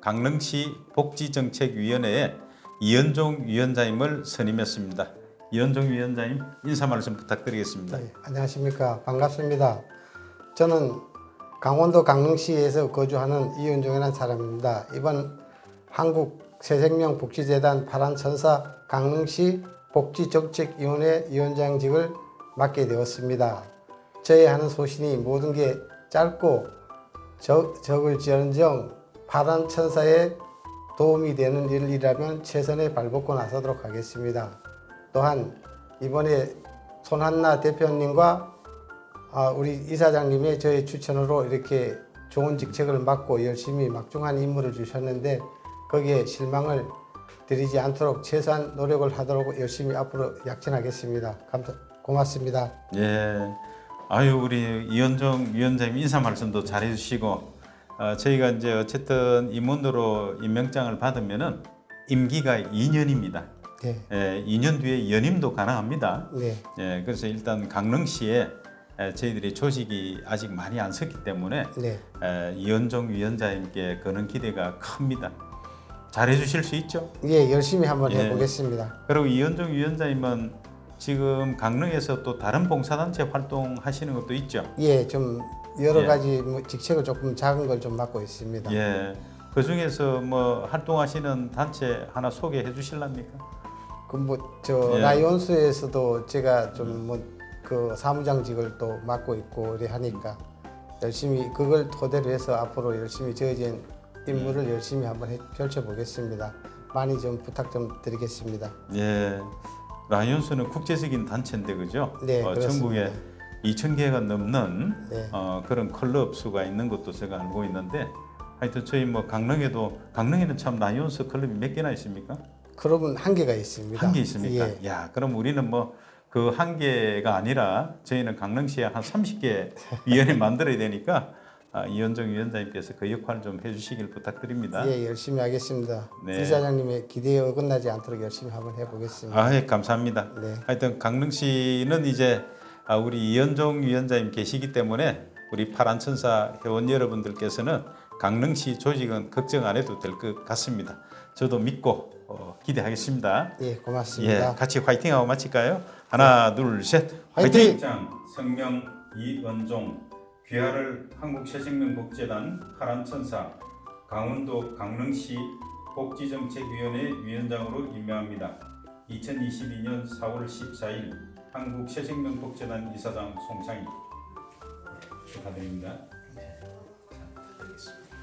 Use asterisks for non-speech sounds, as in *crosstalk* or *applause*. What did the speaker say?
강릉시 복지정책위원회에 이현종 위원장님을 선임했습니다. 이현종 위원장님 인사 말씀 부탁드리겠습니다. 네, 안녕하십니까 반갑습니다. 저는 강원도 강릉시에서 거주하는 이윤종이라는 사람입니다. 이번 한국 새생명 복지재단 파란 천사 강릉시 복지정책위원회 위원장직을 맡게 되었습니다. 저의 하는 소신이 모든 게 짧고 적, 적을지언정 파란 천사에 도움이 되는 일이라면 최선의 발벗고 나서도록 하겠습니다. 또한 이번에 손한나 대표님과 아, 우리 이사장님의 저의 추천으로 이렇게 좋은 직책을 맡고 열심히 막중한 임무를 주셨는데 거기에 실망을 드리지 않도록 최소한 노력을 하도록 열심히 앞으로 약진하겠습니다. 감사, 고맙습니다. 예. 아유 우리 이현종 위원장님 인사 말씀도 잘해 주시고 어, 저희가 이제 어쨌든 임원으로 임명장을 받으면은 임기가 2년입니다. 네, 예, 2년 뒤에 연임도 가능합니다. 네, 예, 그래서 일단 강릉시에 에, 저희들이 조직이 아직 많이 안 섰기 때문에 네, 에, 이현종 위원장님께 거는 기대가 큽니다. 잘해 주실 수 있죠? 예, 열심히 한번 예. 해보겠습니다. 그리고 이현종 위원장님은 지금 강릉에서 또 다른 봉사단체 활동하시는 것도 있죠? 예, 좀 여러 예. 가지 뭐 직책을 조금 작은 걸 좀 맡고 있습니다. 예. 그 중에서 뭐 활동하시는 단체 하나 소개해 주실랍니까? 그뭐저 예. 라이온스에서도 제가 좀 뭐 그 사무장직을 또 맡고 있고 이래 하니까 열심히 그걸 토대로 해서 앞으로 열심히 저진 임무를 음. 열심히 한번 해- 펼쳐 보겠습니다. 많이 좀 부탁 좀 드리겠습니다. 예. 라이온스는 국제적인 단체인데 그죠? 네, 어. 전국에 2천 개가 넘는 네. 어, 그런 클럽 수가 있는 것도 제가 알고 있는데 하여튼 저희 뭐 강릉에도 강릉에는 참 라이온스 클럽이 몇 개나 있습니까? 그러면 한계가 있습니다. 한 개 있습니까? 예. 야, 그럼 우리는 뭐 그 한 개가 아니라 저희는 강릉시에 한 30개 위원회 *laughs* 만들어야 되니까 아, 이현정 위원장님께서 그 역할을 좀 해주시길 부탁드립니다. 예, 열심히 하겠습니다. 네. 이사장님의 기대에 어긋나지 않도록 열심히 한번 해보겠습니다. 아, 예, 감사합니다. 네. 하여튼 강릉시는 이제 아, 우리 이현종 위원장님 계시기 때문에 우리 파란천사 회원 여러분들께서는 강릉시 조직은 걱정 안 해도 될 것 같습니다. 저도 믿고 어, 기대하겠습니다. 예, 고맙습니다. 예, 같이 화이팅하고 마칠까요? 하나, 둘, 셋, 화이팅! 화이팅! 장 성명 이원종 귀하를 한국채식민복재단 카란천사 강원도 강릉시 복지정책위원회 위원장으로 임명합니다. 2022년 4월 14일 한국채식민복재단 이사장 송창희 축하드립니다. 네, 잘 부탁드리겠습니다.